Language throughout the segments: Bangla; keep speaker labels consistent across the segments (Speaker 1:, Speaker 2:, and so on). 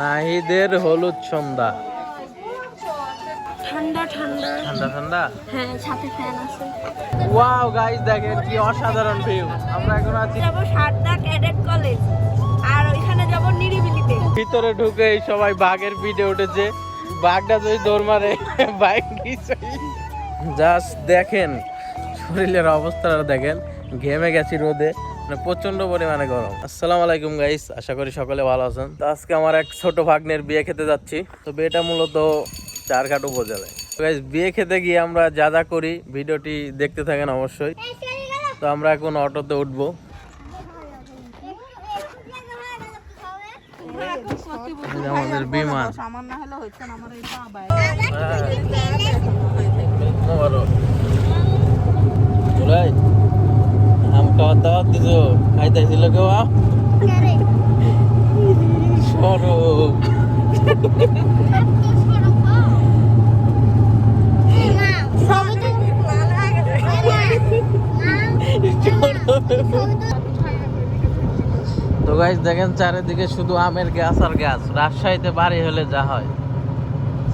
Speaker 1: নাহিদের হলুদ সন্ধ্যা।
Speaker 2: ঠান্ডা ঠান্ডা।
Speaker 1: ঠান্ডা ঠান্ডা?
Speaker 2: হ্যাঁ সাথে ফ্যান আছে।
Speaker 1: ওয়াও গাইস দেখেন কি অসাধারণ ভিউ আমরা এখন আছি
Speaker 2: যাব সারদা ক্যাডেট কলেজ। আর ওইখানে যাব নিরিবিলিতে।
Speaker 1: ভিতরে ঢুকে সবাই বাঘের পিঠে উঠেছে। বাঘটা যদি দৌড় মারে বাইক জাস্ট দেখেন শরীরের অবস্থাটা দেখেন। ঘেমে গেছি রোদে। প্রচণ্ড পরিমাণে গরম। আসসালামু আলাইকুম গাইস আশা করি সকলে ভালো আছেন। তো আজকে আমার এক ছোট ভাগ্নের বিয়ে খেতে যাচ্ছি। তো বিয়েটা মূলত চারঘাট উপজেলায়। গাইস বিয়ে খেতে গিয়ে আমরা যা যা করি ভিডিওটি দেখতে থাকেন অবশ্যই। তো আমরা এখন অটোতে উঠবো। আমাদের বিমান। মোবারক খাওয়ার দাওয়াত দিছো খাইতেছিল কেউ সরব তো গাইস দেখেন চারিদিকে শুধু আমের গাছ আর গাছ। রাজশাহীতে বাড়ি হলে যা হয়।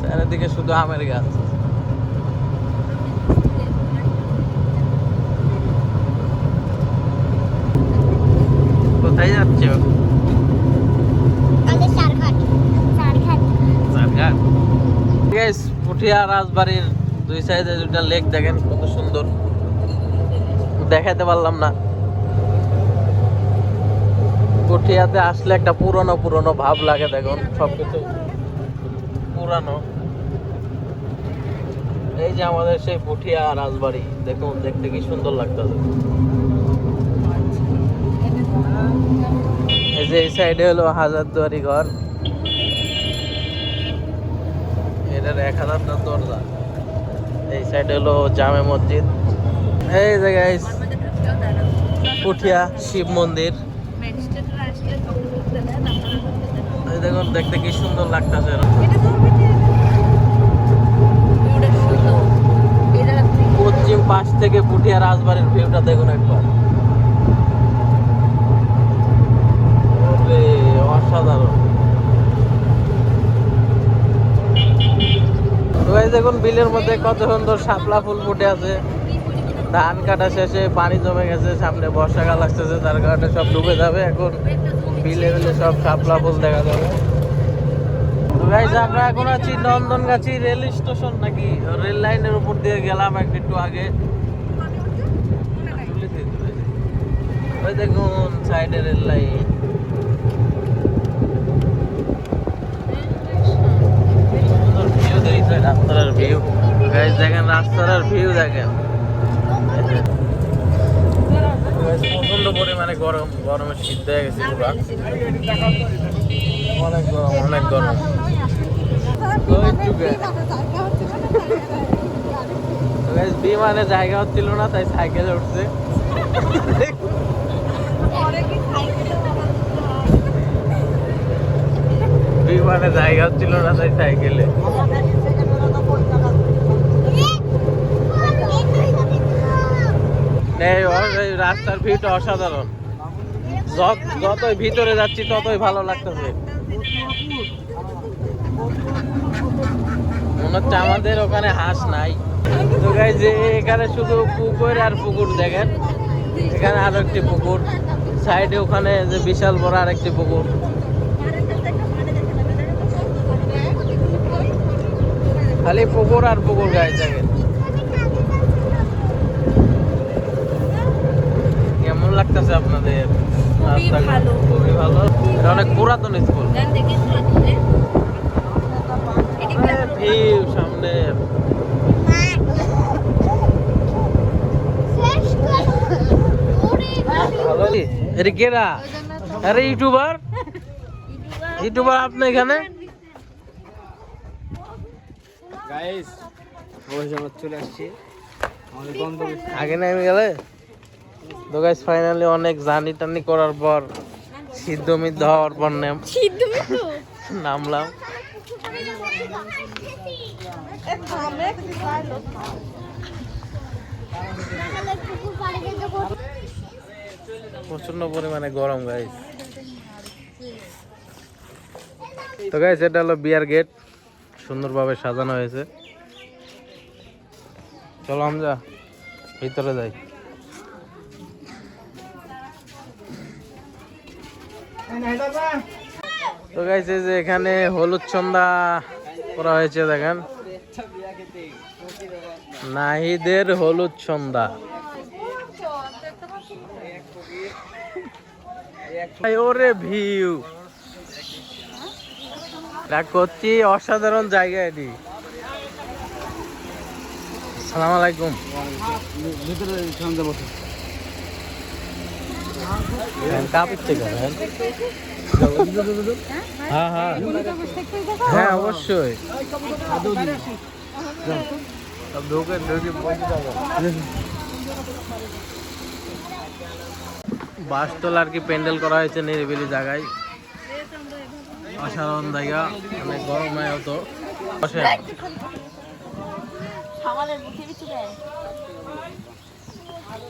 Speaker 1: চারিদিকে শুধু আমের গাছ। যাচ্ছ পুঠিয়া রাজবাড়ির দুই সাইডে দুইটা লেক দেখেন কত সুন্দর। দেখাতে পারলাম না। পুঠিয়াতে আসলে একটা পুরনো পুরনো ভাব লাগে দেখুন সবকিছু পুরানো। এই যে আমাদের সেই পুঠিয়া রাজবাড়ি দেখুন দেখতে কি সুন্দর লাগতেছে। যে এই সাইডে হলো হাজারদুয়ারি ঘর। এটার এক হাজার টাকা দরজা। এই সাইডে হলো জামে মসজিদ। এই যে গাইস পুঠিয়া শিব মন্দির। দেখুন, দেখতে কি সুন্দর লাগতেছে পশ্চিম পাশ থেকে পুঠিয়া রাজবাড়ির ভিউটা দেখুন একবার ওরে, অসাধারণ তো এই দেখুন বিলের মধ্যে কত সুন্দর শাপলা ফুল ফুটে আছে। ধান কাটা শেষে পানি জমে গেছে সামনে বর্ষাকাল আসতেছে তার কারণে সব ডুবে যাবে এখন। বিলে বিলে সব শাপলা ফুল দেখা যাবে। আমরা এখন আছি নন্দনগাছি রেল স্টেশন নাকি? রেল লাইনের উপর দিয়ে গেলাম এক একটু আগে। ওই দেখুন সাইডে রেল লাইন। ভিউ প্রচণ্ড পরিমাণে গরম। সিদ্ধ হয়ে অনেক গরম বিমানে জায়গা হচ্ছিল না, তাই সাইকেলে উঠছে। বিমানে জায়গা হচ্ছিল না, তাই সাইকেলে। রাস্তার ভিউটা অসাধারণ। যত- যতই ভিতরে যাচ্ছি, ততই ভালো লাগতেছে। মনে হচ্ছে আমাদের ওখানে হাঁস নাই। যে এখানে শুধু পুকুর আর পুকুর দেখেন। এখানে আরও একটি পুকুর। সাইডে ওখানে যে বিশাল বড় আর একটি পুকুর। খালি পুকুর আর পুকুর গায়ে দেখেন কেমন লাগতেছে আপনাদের?
Speaker 2: ভালো।
Speaker 1: খুবই ভালো। এটা অনেক পুরাতন স্কুল। ভিউ সামনে। কেরা? আরে ইউটিউবার? ইউটিউবার আপনি এখানে?
Speaker 3: গাইস চলে আসছি। আমাদের গন্তব্য
Speaker 1: আগে নেমে গেলে? তো গাইস ফাইনালি অনেক জার্নি টার্নি করার পর সিদ্ধ মিদ্ধ হওয়ার পর নেম নামলাম। প্রচণ্ড পরিমাণে গরম গাইস তো গাইস এটা হলো বিয়ার গেট। সুন্দরভাবে সাজানো হয়েছে। চলো আমরা ভিতরে যাই। তো এই যে এখানে হলুদ সন্ধ্যা করা হয়েছে, দেখেন। নাহিদের হলুদ সন্ধ্যা ওরে ভিউ। অসাধারণ জায়গা এটি। সালাম আলাইকুম।
Speaker 3: ভিতরে সামনে বসে
Speaker 1: কাঁপছে কেন হ্যাঁ। হ্যাঁ হ্যাঁ। অবশ্যই। ঢুকে ঢুকে বসে বাসতলা আর কি প্যান্ডেল করা হয়েছে নিরিবিলি জায়গায়। অসাধারণ জায়গা, অনেক গরম হয় হতো বসে
Speaker 2: সকালের মুখে কিছু দেয়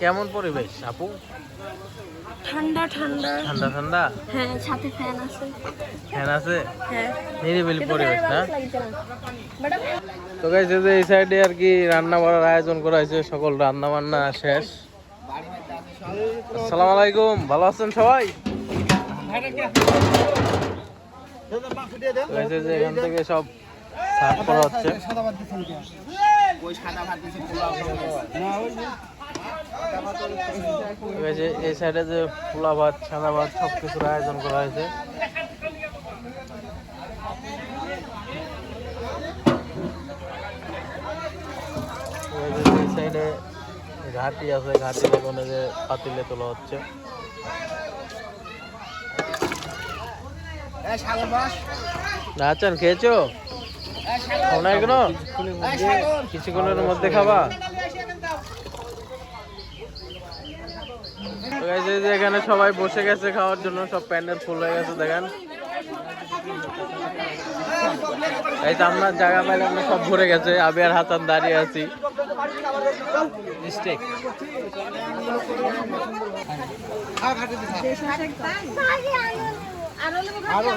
Speaker 1: কেমন পরিবেশ আপু?
Speaker 2: ঠান্ডা ঠান্ডা।
Speaker 1: ঠান্ডা ঠান্ডা?
Speaker 2: হ্যাঁ সাথে ফ্যান আছে।
Speaker 1: ফ্যান আছে?
Speaker 2: হ্যাঁ।
Speaker 1: নিরিবিলি পরিবেশ না? তো গাইছে যে এই সাইডে আর কি রান্না বাড়ার আয়োজন করা হয়েছে সকল রান্না বান্না শেষ। আসসালামু আলাইকুম ভালো আছেন সবাই? যে এখান থেকে সব সার্ভ করা হচ্ছে। এই সাইডে যে পোলা ভাত সাদা ভাত সব কিছুর আয়োজন করা হয়েছে। এই সাইডে ঘাটি আছে ঘাটি ওখানে যে পাতিলে তোলা হচ্ছে। আচ্ছা খেয়েছো? কিছুক্ষণের মধ্যে খাবা তো guys, এই যে এখানে সবাই বসে গেছে খাওয়ার জন্য সব প্যান্ডেল ফুল হয়ে গেছে দেখেন। এই তো আমরা জায়গা পাইলে আমরা সব ভরে গেছে আমি আর হাসান দাঁড়িয়ে আছি। মিস্টেক আরও?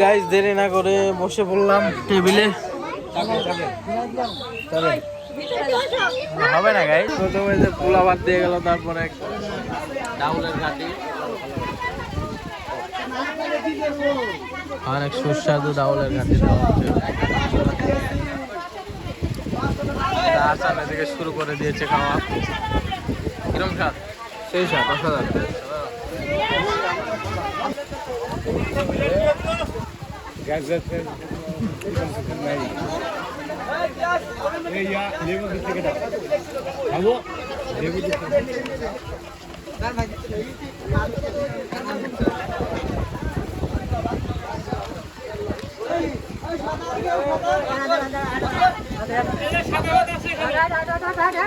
Speaker 1: গাইজ দেরি না করে বসে পড়লাম টেবিলে। হবে না গাইজ প্রথমে যে পোলা ভাত দিয়ে গেল, তারপরে অনেক সুস্বাদু ডাউলের ঘাটি আসান এদিকে শুরু করে দিয়েছে খাওয়া কিরম স্বাদ সেই স্বাদ অসাধারণ
Speaker 3: অত ได้ได้ได้ได้ได้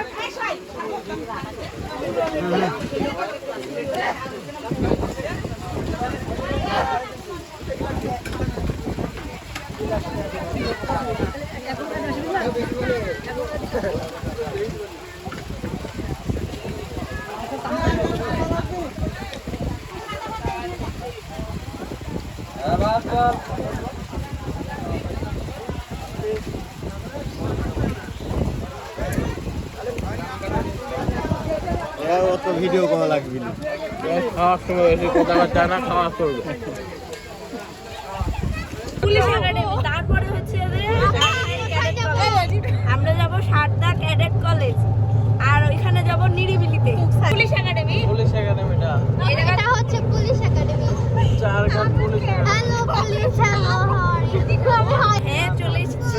Speaker 3: ভিডিও করা লাগবে
Speaker 1: খাওয়ার সময় এসে না খাওয়া করবে
Speaker 2: পুলিশ একাডেমি তারপরে হচ্ছে যে আমরা যাব সারদা ক্যাডেট কলেজ আর ওইখানে যাব নিরিবিলিতে। Police academy?
Speaker 1: পুলিশ একাডেমিটা
Speaker 4: এটা হচ্ছে পুলিশ একাডেমি।
Speaker 1: চার police
Speaker 4: hello police hello hi
Speaker 2: হ্যাঁ চলে এসেছি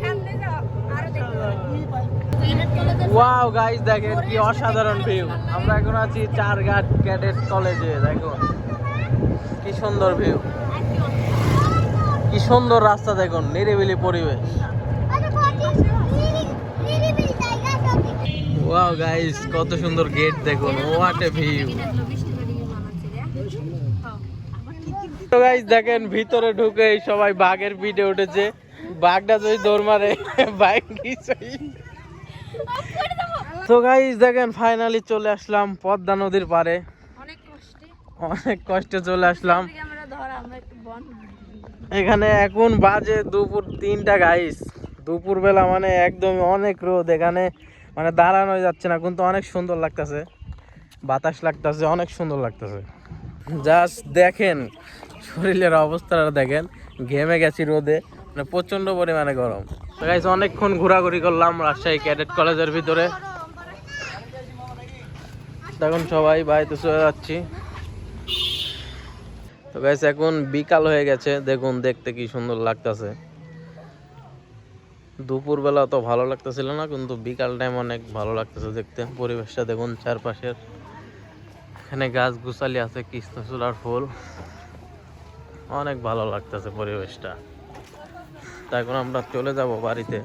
Speaker 2: সামনে যাও আরও দেখতে
Speaker 1: ওয়াও গাইস দেখেন কি অসাধারণ ভিউ আমরা এখন আছি চারঘাট ক্যাডেট কলেজে দেখুন কি সুন্দর ভিউ কি সুন্দর রাস্তা দেখুন, নিরিবিলি পরিবেশ। ওয়াও গাইস কত সুন্দর গেট দেখুন। হোয়াট এ ভিউ তো গাইস দেখেন, ভিতরে ঢুকে সবাই বাঘের পিঠে উঠেছে। বাঘটা যদি দৌড় মারে বাইক তো গাইস দেখেন ফাইনালি চলে আসলাম পদ্মা নদীর পারে
Speaker 2: অনেক কষ্টে।
Speaker 1: চলে আসলাম। এখানে এখন বাজে দুপুর তিনটা গাইস দুপুর বেলা মানে একদম অনেক রোদ এখানে মানে দাঁড়ানো যাচ্ছে না কিন্তু অনেক সুন্দর লাগতেছে। বাতাস লাগতেছে অনেক সুন্দর লাগতেছে। জাস্ট দেখেন শরীরের অবস্থাটা দেখেন ঘেমে গেছি রোদে মানে প্রচণ্ড পরিমাণে গরম। গাইস অনেকক্ষণ ঘোরাঘুরি করলাম রাজশাহী ক্যাডেট কলেজের ভিতরে। এখন সবাই বাড়িতে চলে যাচ্ছি। তো গাইস এখন বিকাল হয়ে গেছে। দেখুন, দেখতে কি সুন্দর লাগতেছে। দুপুরবেলা তো ভালো লাগতেছিল না, কিন্তু বিকাল টাইম অনেক ভালো লাগতেছে দেখতে। পরিবেশটা দেখুন চারপাশের। এখানে গাছ গুছালি আছে কৃষ্ণচূড়ার ফুল। অনেক ভালো লাগতেছে পরিবেশটা। তা এখন আমরা চলে যাব বাড়িতে।